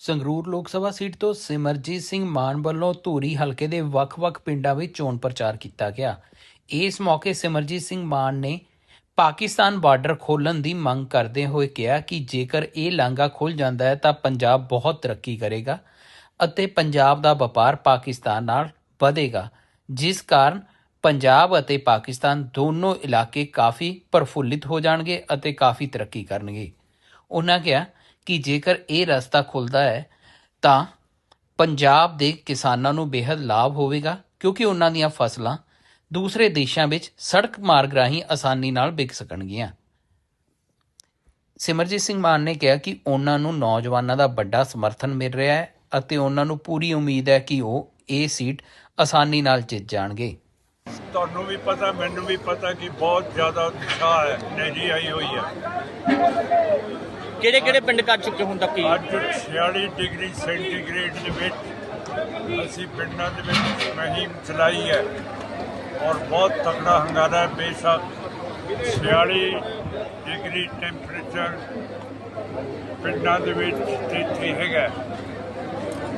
ਸੰਗਰੂਰ ਲੋਕ ਸਭਾ ਸੀਟ ਤੋਂ ਸਿਮਰਜੀਤ ਸਿੰਘ ਮਾਨ ਵੱਲੋਂ ਧੂਰੀ ਹਲਕੇ ਦੇ ਵੱਖ-ਵੱਖ ਪਿੰਡਾਂ ਵਿੱਚ ਚੋਣ ਪ੍ਰਚਾਰ ਕੀਤਾ ਗਿਆ। ਇਸ ਮੌਕੇ ਸਿਮਰਜੀਤ ਸਿੰਘ ਮਾਨ ਨੇ ਪਾਕਿਸਤਾਨ ਬਾਰਡਰ ਖੋਲ੍ਹਣ ਦੀ ਮੰਗ ਕਰਦੇ ਹੋਏ ਕਿਹਾ ਕਿ ਜੇਕਰ ਇਹ ਲਾਂਘਾ ਖੁੱਲ ਜਾਂਦਾ ਹੈ ਤਾਂ ਪੰਜਾਬ ਬਹੁਤ ਤਰੱਕੀ ਕਰੇਗਾ ਅਤੇ ਪੰਜਾਬ ਦਾ ਵਪਾਰ ਪਾਕਿਸਤਾਨ ਨਾਲ ਵਧੇਗਾ, ਜਿਸ ਕਾਰਨ ਪੰਜਾਬ ਅਤੇ ਪਾਕਿਸਤਾਨ ਦੋਨੋਂ ਇਲਾਕੇ ਕਾਫੀ ਪ੍ਰਫੁੱਲਿਤ ਹੋ ਜਾਣਗੇ ਅਤੇ ਕਾਫੀ ਤਰੱਕੀ ਕਰਨਗੇ। ਉਹਨਾਂ ਕਿਹਾ ਕਿ ਜੇਕਰ ਇਹ ਰਸਤਾ ਖੁੱਲਦਾ ਹੈ, ਤਾਂ ਪੰਜਾਬ ਦੇ ਕਿਸਾਨਾਂ ਨੂੰ ਬੇहद ਲਾਭ ਹੋਵੇਗਾ, ਕਿਉਂਕਿ ਉਹਨਾਂ ਦੀਆਂ ਫਸਲਾਂ ਦੂਸਰੇ ਦੇਸ਼ਾਂ ਵਿੱਚ ਸੜਕ ਮਾਰਗ ਰਾਹੀਂ ਆਸਾਨੀ ਨਾਲ ਵਿਕ ਸਕਣਗੀਆਂ। ਸਿਮਰਜੀਤ ਸਿੰਘ ਮਾਨ ਨੇ ਕਿਹਾ ਕਿ ਉਹਨਾਂ ਨੂੰ ਨੌਜਵਾਨਾਂ ਦਾ ਵੱਡਾ ਸਮਰਥਨ ਮਿਲ ਰਿਹਾ ਹੈ ਅਤੇ ਉਹਨਾਂ ਨੂੰ ਪੂਰੀ ਉਮੀਦ ਹੈ ਕਿ ਉਹ ਇਹ ਸੀਟ ਆਸਾਨੀ ਨਾਲ ਜਿੱਤ ਜਾਣਗੇ। ਤੁਹਾਨੂੰ ਵੀ ਪਤਾ, ਮੈਨੂੰ ਵੀ ਪਤਾ ਕਿ ਬਹੁਤ ਜ਼ਿਆਦਾ ਉਤਸ਼ਾਹ ਹੈ ਨੇਰੀ ਆਈ ਹੋਈ ਹੈ। ਕਿਹੜੇ ਕਿਹੜੇ ਪਿੰਡ ਕਰ ਚੁੱਕੇ ਹੁਣ ਤੱਕ ਕੀ ਅੱਜ 46 ਡਿਗਰੀ ਸੈਂਟੀਗ੍ਰੇਡ ਦੇ ਵਿੱਚ ਅਸੀਂ ਪਿੰਡਾਂ ਦੇ ਵਿੱਚ ਮੁਹਿੰਮ ਚਲਾਈ ਹੈ ਔਰ ਬਹੁਤ ਤਕੜਾ ਹੰਗਾਰਾ ਹੈ, ਬੇਸ਼ੱਕ 46 ਡਿਗਰੀ ਟੈਂਪਰੇਚਰ ਪਿੰਡਾਂ ਦੇ ਵਿੱਚ ਇੱਥੇ ਹੈਗਾ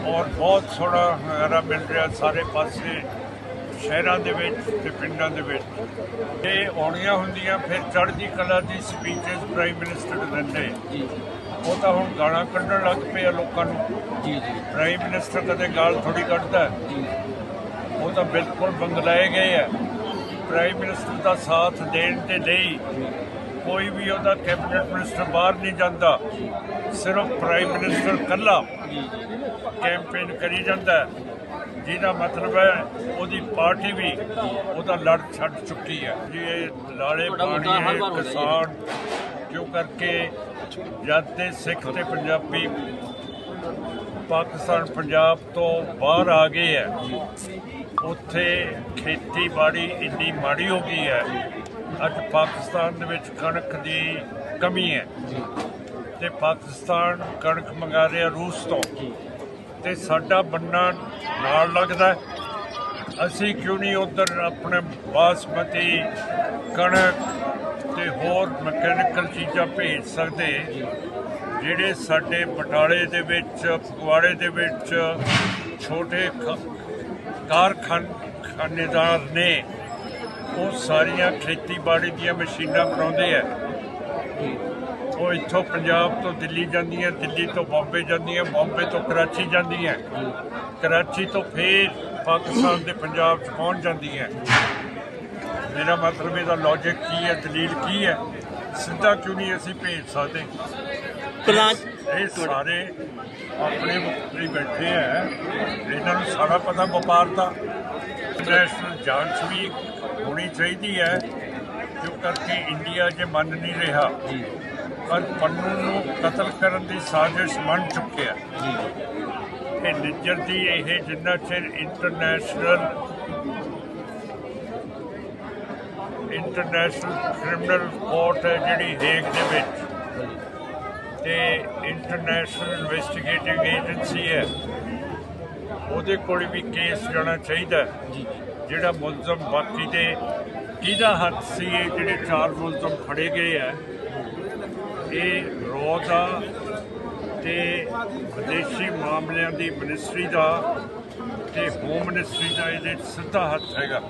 ਔਰ ਬਹੁਤ ਸੋਹਣਾ ਹੰਗਾਰਾ ਮਿਲ ਰਿਹਾ ਸਾਰੇ ਪਾਸੇ ਸ਼ਹਿਰਾਂ ਦੇ ਵਿੱਚ ਤੇ ਪਿੰਡਾਂ ਦੇ ਵਿੱਚ। ਇਹ ਆਉਣੀਆਂ ਹੁੰਦੀਆਂ ਫਿਰ ਚੜ੍ਹਦੀ ਕਲਾ ਦੀ ਸਪੀਚਸ ਪ੍ਰਾਈਮ ਮਿਨਿਸਟਰ ਦਿੰਦੇ। ਜੀ ਉਹ ਤਾਂ ਹੁਣ ਗਾਲਾਂ ਕੱਢਣ ਲੱਗ ਪਏ ਆ ਲੋਕਾਂ ਨੂੰ। ਜੀ ਜੀ। ਪ੍ਰਾਈਮ ਮਿਨਿਸਟਰ ਕਦੇ ਗਾਲ ਥੋੜੀ ਕੱਢਦਾ। ਜੀ। ਉਹ ਤਾਂ ਬਿਲਕੁਲ ਬੰਗਲਾਏ ਗਏ ਆ। ਪ੍ਰਾਈਮ ਮਿਨਿਸਟਰ ਦਾ ਸਾਥ ਦੇਣ ਦੇ ਲਈ ਕੋਈ ਵੀ ਉਹਦਾ ਕੈਬਨਿਟ ਮਿਨਿਸਟਰ ਬਾਹਰ ਨਹੀਂ ਜਾਂਦਾ। ਸਿਰਫ ਪ੍ਰਾਈਮ ਮਿਨਿਸਟਰ ਕੱਲਾ ਕੈਂਪੇਨ ਕਰੀ ਜਾਂਦਾ। ਜਿਹਦਾ ਮਤਲਬ ਹੈ ਉਹਦੀ ਪਾਰਟੀ ਵੀ ਉਹਦਾ ਲੜ ਛੱਡ ਚੁੱਕੀ ਹੈ। ਜੀ ਇਹ ਲਾਲੇ ਪਾਣੀ ਹੈ ਜੀ। ਕਿਸਾਨ ਕਿਉਂ ਕਰਕੇ ਜਦ ਤੇ ਸਿੱਖ ਤੇ ਪੰਜਾਬੀ ਪਾਕਿਸਤਾਨ ਪੰਜਾਬ ਤੋਂ ਬਾਹਰ ਆ ਗਏ ਹੈ ਉੱਥੇ ਖੇਤੀਬਾੜੀ ਇੰਨੀ ਮਾੜੀ ਹੋ ਗਈ ਹੈ ਅੱਜ ਪਾਕਿਸਤਾਨ ਦੇ ਵਿੱਚ ਕਣਕ ਦੀ ਕਮੀ ਹੈ। ਤੇ ਪਾਕਿਸਤਾਨ ਕਣਕ ਮੰਗਾ ਰਿਹਾ ਰੂਸ ਤੋਂ। ਤੇ ਸਾਡਾ ਬੰਨਾ ਨਾਲ ਲੱਗਦਾ ਅਸੀਂ ਕਿਉਂ ਨਹੀਂ ਉਧਰ ਆਪਣੇ ਬਾਸਮਤੀ ਕਣਕ ਤੇ ਹੋਰ ਮਕੈਨੀਕਲ ਚੀਜ਼ਾਂ ਭੇਜ ਸਕਦੇ? ਜਿਹੜੇ ਸਾਡੇ ਬਟਾਲੇ ਦੇ ਵਿੱਚ, ਫਗਵਾੜੇ ਦੇ ਵਿੱਚ ਛੋਟੇ ਖ- ਕਾਰਖਾਨ, ਖਾਨੇਦਾਰ ਨੇ ਉਹ ਸਾਰੀਆਂ ਖੇਤੀਬਾੜੀ ਦੀਆਂ ਮਸ਼ੀਨਾਂ ਬਣਾਉਂਦੇ ਆ। ਉਹ ਇੱਥੋਂ ਪੰਜਾਬ ਤੋਂ ਦਿੱਲੀ ਜਾਂਦੀਆਂ ਦਿੱਲੀ ਤੋਂ ਬੰਬੇ ਜਾਂਦੀਆਂ ਬੰਬੇ ਤੋਂ ਕਰਾਚੀ ਜਾਂਦੀਆਂ। ਕਰਾਚੀ ਤੋਂ ਫੇਰ ਪਾਕਿਸਤਾਨ ਦੇ ਪੰਜਾਬ 'ਚ ਪਹੁੰਚ ਜਾਂਦੀਆਂ। ਮੇਰਾ ਮਤਲਬ ਇਹਦਾ ਲੌਜੀਕ ਕੀ ਹੈ ਦਲੀਲ ਕੀ ਹੈ? ਸਿੱਧਾ ਕਿਉਂ ਨਹੀਂ ਅਸੀਂ ਭੇਜ ਸਕਦੇ? ਇਹ ਸਾਰੇ ਆਪਣੇ ਮੁਖਤਰੀ ਬੈਠੇ ਹੈ ਇਹਨਾਂ ਨੂੰ ਸਾਰਾ ਪਤਾ ਵਪਾਰ ਦਾ। ਇੰਟਰਨੈਸ਼ਨਲ ਜਾਂਚ ਵੀ ਹੋਣੀ ਚਾਹੀਦੀ ਹੈ ਕਿਉਂ ਕਰਕੇ ਇੰਡੀਆ ਜੇ ਮੰਨ ਨਹੀਂ ਰਿਹਾ। ਜੀ ਪਰ ਪੰਨੂ ਨੂੰ ਕਤਲ ਕਰਨ ਦੀ ਸਾਜ਼ਿਸ਼ ਮੰਨ ਚੁੱਕਿਆ ਜੀ ਇਹ ਨਿੱਜਰ ਦੀ ਇਹ ਜਿੰਨਾ ਚਿਰ ਇੰਟਰਨੈਸ਼ਨਲ ਇੰਟਰਨੈਸ਼ਨਲ ਕ੍ਰਿਮੀਨਲ ਕੋਰਟ ਹੈ ਜਿਹੜੀ ਹੇਗ ਦੇ ਵਿੱਚ ਤੇ ਇੰਟਰਨੈਸ਼ਨਲ ਇਨਵੈਸਟੀਗੇਟਿੰਗ ਏਜੰਸੀ ਹੈ ਉਹਦੇ ਕੋਲ ਵੀ ਕੇਸ ਜਾਣਾ ਚਾਹੀਦਾ। ਜੀ ਜਿਹੜਾ ਮੁਲਜ਼ਮ ਬਾਕੀ ਦੇ ਕਿਹਦਾ ਹੱਥ ਸੀ ਇਹ ਜਿਹੜੇ ਚਾਰ ਮੁਲਜ਼ਮ ਫੜੇ ਗਏ ਆ ਇਹ ਰੋ ਦਾ ਤੇ ਵਿਦੇਸ਼ੀ ਮਾਮਲਿਆਂ ਦੀ ਮਿਨਿਸਟਰੀ ਦਾ ਤੇ ਹੋਮ ਮਿਨਿਸਟਰੀ ਦਾ ਇਹਦੇ ਸਿੱਧਾ ਹੱਥ ਹੈਗਾ।